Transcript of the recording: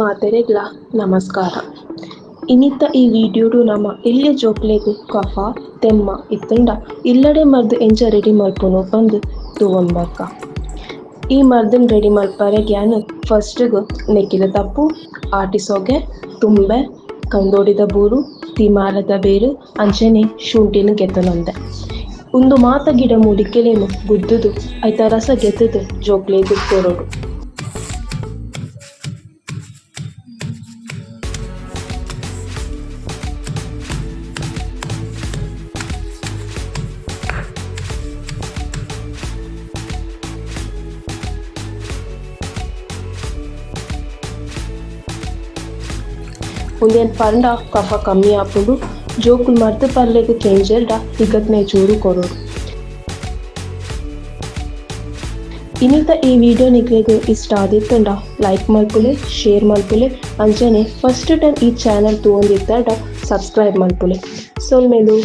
ಮಾತೆರೆಗ್ಲ ನಮಸ್ಕಾರ. ಇನಿತ ಈ ವಿಡಿಯೋಡು ನಮ್ಮ ಇಲ್ಲಿ ಜೋಕ್ಲೆಗ್ ಕಫ, ತೆಮ್ಮ, ಇತ್ತಂಡ ಇಲ್ಲಡೆ ಮರ್ದ್ ಎಂಚ ರೆಡಿ ಮಲ್ಪುನು ಬಂದು ತೂವೊಂಬರ್ಕ. ಈ ಮರ್ದನ್ ರೆಡಿ ಮಲ್ಪರೆ ಗ್ಯಾನ್ ಫಸ್ಟ್ಗೆ ನೆಕ್ಕಿದ ತಪ್ಪು ಆಟಿಸೋಗೆ ತುಂಬೆ, ಕಂದೋಡಿದ ಬೂರು, ತಿಮಾರದ ಬೇರು ಅಂಚನೆ ಶುಂಠಿನ ಗೆತ್ತನೊಂದೆ ಉಂದು ಮಾತ ಗಿಡ ಮೂಡಿಕೆಲೇನು ಗುದ್ದುದು, ಐತ ರಸ ಗೆತ್ತದು ಜೋಕ್ಲೆಗ್ ಕೊರೊಡು. ಉಂದೆನ್ ಆಫ್ ಕಫ ಕಮ್ಮಿ ಆಪುಂಡು, ಜೋಕುಲು ಮರ್ತ್ ಪರ್ಲೆಗ್ ಕೆಂಜಲ್ಡ ಹಿಗತ್ನೆ ಚೂರು ಕೊರೋಡು. ಇನ್ನಿತ ಈ ವಿಡಿಯೋ ನಿಕ್ಲೆಗ್ ಇಷ್ಟ ಆದಿತ್ತಂಡ, ಲೈಕ್ ಮಾಡ್ಕೊಳ್ಳಿ ಶೇರ್ ಮಾಡ್ಕೊಳ್ಳಿ ಅಂಜನೆ ಫಸ್ಟ್ ಟೈಮ್ ಈ ಚಾನಲ್ ತೂವೊಂದಿತ್ತಂಡ ಸಬ್ಸ್ಕ್ರೈಬ್ ಮಲ್ಪುಲೆ. ಸೊಲ್ಮೆಲು.